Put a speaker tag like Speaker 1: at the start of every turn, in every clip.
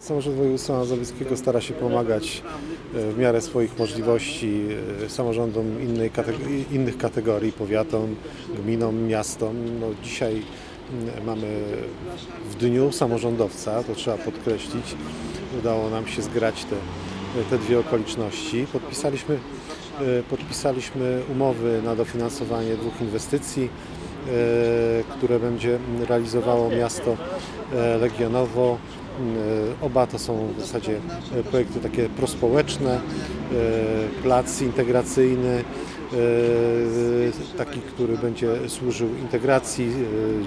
Speaker 1: Samorząd Województwa Mazowieckiego stara się pomagać e, w miarę swoich możliwości e, samorządom innej kateg- innych kategorii, powiatom, gminom, miastom. No, dzisiaj mm, mamy w dniu samorządowca, to trzeba podkreślić, udało nam się zgrać te, te dwie okoliczności. Podpisaliśmy, e, podpisaliśmy umowy na dofinansowanie dwóch inwestycji, które będzie realizowało miasto Legionowo. E, Oba to są w zasadzie e, projekty takie prospołeczne, e, plac integracyjny, taki, który będzie służył integracji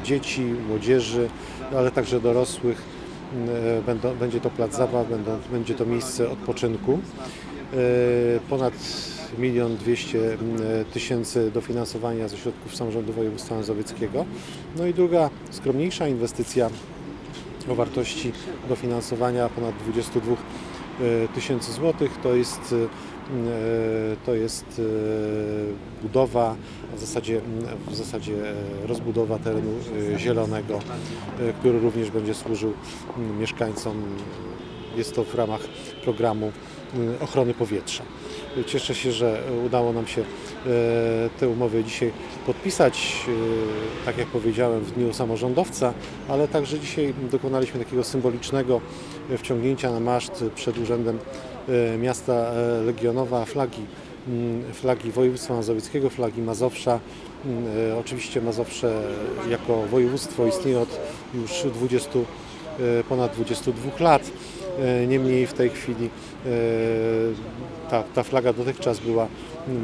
Speaker 1: dzieci, młodzieży, ale także dorosłych. Będzie to plac zabaw, będzie to miejsce odpoczynku. Ponad milion dwieście tysięcy dofinansowania ze środków samorządu województwa mazowieckiego. No i druga skromniejsza inwestycja o wartości dofinansowania ponad 22 e, tysięcy złotych. To jest, e, to jest e, budowa, w zasadzie, w zasadzie rozbudowa terenu zielonego, który również będzie służył mieszkańcom. Jest to w ramach programu e, ochrony powietrza. Cieszę się, że udało nam się e, te umowy dzisiaj podpisać, e, tak jak powiedziałem, w Dniu Samorządowca, ale także dzisiaj dokonaliśmy takiego symbolicznego e, wciągnięcia na maszt przed Urzędem Miasta Legionowa flagi, mm, flagi województwa mazowieckiego, flagi Mazowsza. Mm, Oczywiście Mazowsze jako województwo istnieje od już 20, e, ponad 22 lat. E, Niemniej w tej chwili e, ta, ta flaga dotychczas była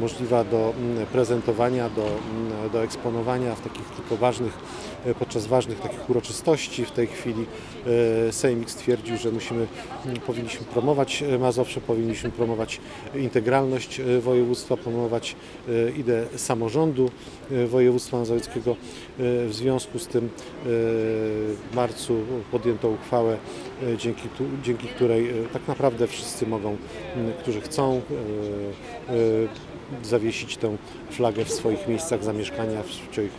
Speaker 1: możliwa do mm, prezentowania, do, mm, do eksponowania w takich tylko ważnych, e, podczas ważnych takich uroczystości. W tej chwili e, Sejmik stwierdził, że musimy, mm, powinniśmy promować e, Mazowsze, powinniśmy promować integralność województwa, promować ideę samorządu województwa mazowieckiego. W związku z tym w marcu podjęto uchwałę, dzięki, dzięki której tak naprawdę wszyscy mogą, którzy chcą, e, e, zawiesić tę flagę w swoich miejscach zamieszkania,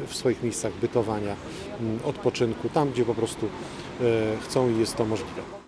Speaker 1: w swoich, miejscach bytowania, m, odpoczynku, tam gdzie po prostu e, chcą i jest to możliwe.